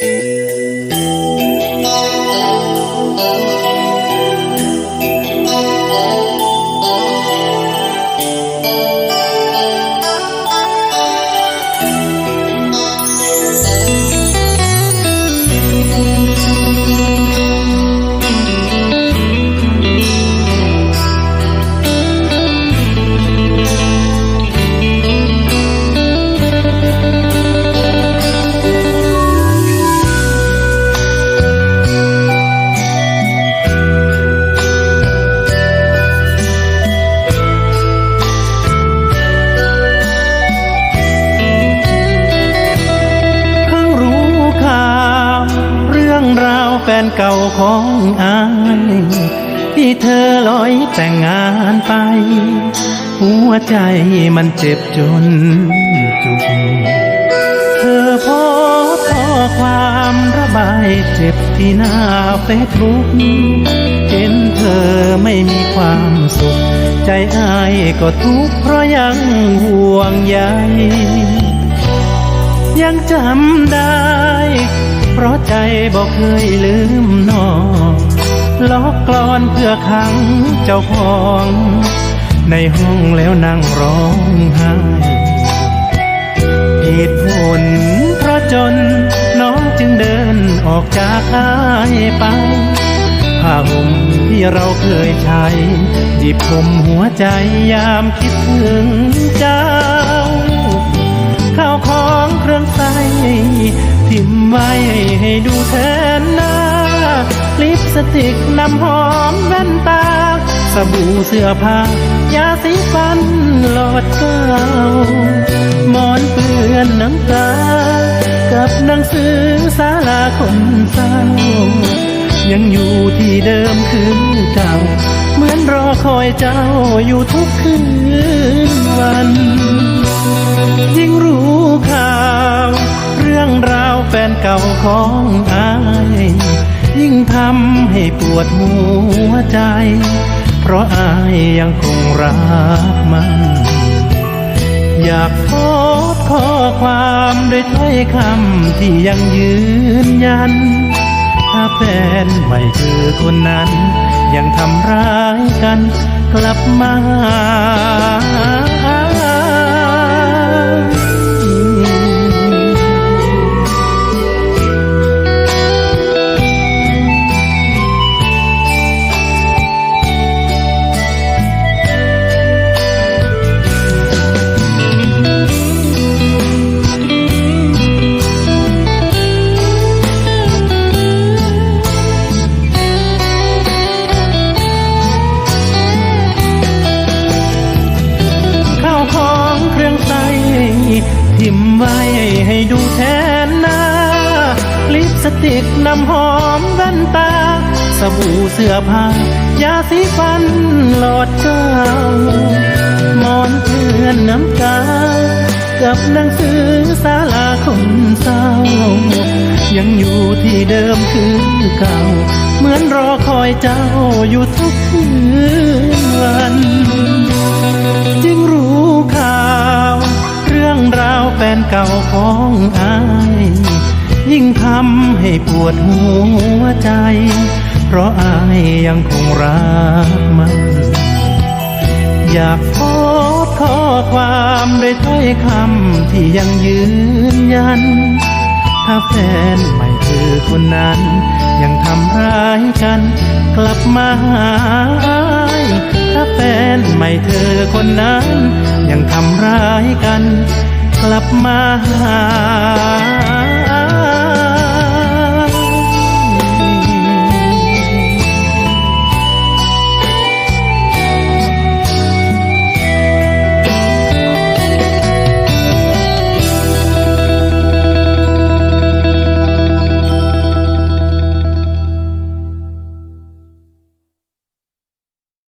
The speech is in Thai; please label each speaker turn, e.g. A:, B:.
A: เนเก่าของอายที่เธอลอยแต่งงานไป หัวใจมันเจ็บจนจุกเธอพสต์ข้อความระบายเจ็บที่หน้าเฟซบุ๊กเห็นเธอไม่มีความสุข ใจอายก็ทุกข์เพราะยังห่วงใยยังจำได้ เพราะใจบอกเคยลืมนองล็อกกลอนเพื่อขังเจ้าของ ในห้องแล้วนั่งร้องไห้เหตุผลเพราะจนน้องจึงเดินออกจากอายไปผ้าห่มที่เราเคยใช้หยิบผมหัวใจยามคิดถึงเจ้า ดูแทนหน้า ลิปสติกน้ำหอมแว่นตา สบู่เสื้อผ้ายาสีฟันหลอดเก้ามอนเปื้อนน้ำตา กับหนังสือสาลาคนเศร้า ยังอยู่ที่เดิมคือเก่า เหมือนรอคอยเจ้าอยู่ทุกคืน ของอาย ยิ่งทำให้ปวดหัวใจ เพราะอายยังคงรักมัน อยากโพสข้อความด้วยถ้อยคำที่ยังยืนยัน ถ้าแฟนใหม่คือคนนั้น ยังทำร้ายกันกลับมา ทิมไว้ให้ดูแทนหน้า ลิปสติกน้ำหอมแว่นตา สบู่เสื้อผ้า ยาสีฟันหลอดเจ้ามอนเพื่อนน้ำตา กับหนังสือสาลาคนเศร้า ยังอยู่ที่เดิมคือเก่า เหมือนรอคอยเจ้าอยู่ทุกคืน เก่าของอาย ยิ่งทำให้ปวดหัวใจ เพราะอายยังคงรักมัน อยากโพสข้อความด้วยถ้อยคำที่ยังยืนยัน ถ้าแฟนใหม่คือคนนั้น ยังทำร้ายกัน กลับมาหาอ้ายถ้าแฟนใหม่เธอคนนั้น ยังทำร้ายกัน กลับมาหา